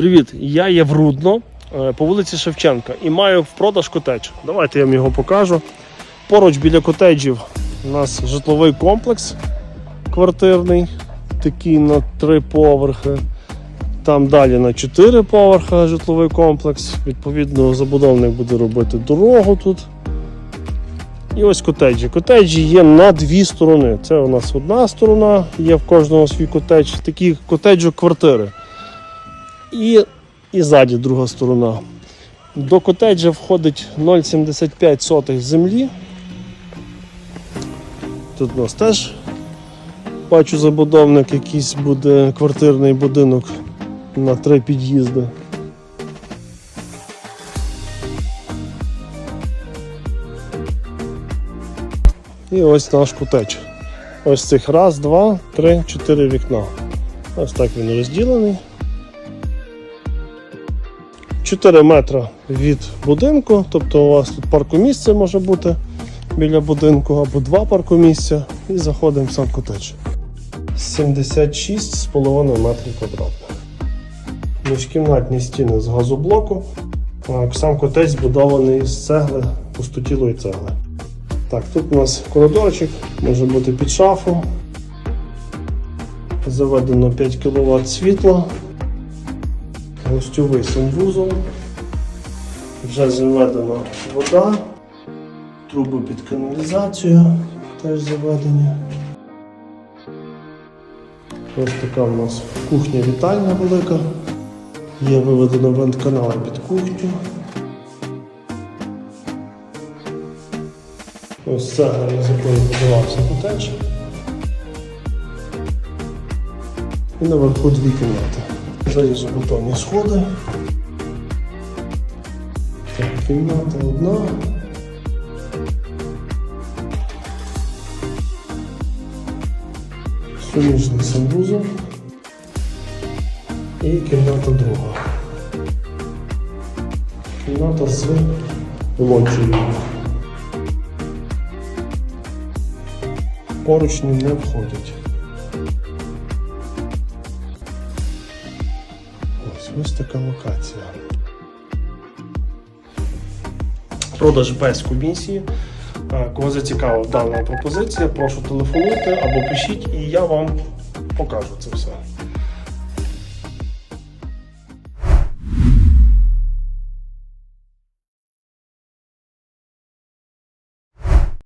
Привіт, я є в Рудно е, по вулиці Шевченка і маю в продаж котедж. Давайте я вам його покажу. Поруч біля котеджів у нас житловий комплекс квартирний, такий на три поверхи. Там далі на 4 поверха житловий комплекс. Відповідно, забудовник буде робити дорогу тут. І ось котеджі. Котеджі є на дві сторони. Це у нас одна сторона, є в кожного свій котедж. Такі котеджі квартири. І, і ззаді друга сторона. До котеджа входить 0,75 землі. Тут у нас теж бачу забудовник, якийсь буде квартирний будинок на три під'їзди. І ось наш котедж. Ось цих раз, два, три, чотири вікна. Ось так він розділений. 4 метри від будинку, тобто у вас тут паркомісце може бути біля будинку або два паркомісця. І заходимо в сам котедж. 76,5 метрів квадратних. Міжкімнатні стіни з газоблоку. Сам котедж збудований з цегли, пустотілої цегли. Так, тут у нас коридорчик, може бути під шафу. Заведено 5 кВт світла. Гостьовий санвузол. Вже заведена вода, труби під каналізацію теж заведені. Ось така у нас кухня вітальня велика. Є виведено вентканали під кухню. Ось цегла, з якої будувався котедж. І наверху дві кімнати. Залізобетонні сходи. Так, кімната одна. Суміжний санвузол. І кімната друга. Кімната з лоджією. Поручні не входять. Ось така локація. Продаж без комісії. Кого зацікавила дана пропозиція, прошу телефонуйте або пишіть, і я вам покажу це все.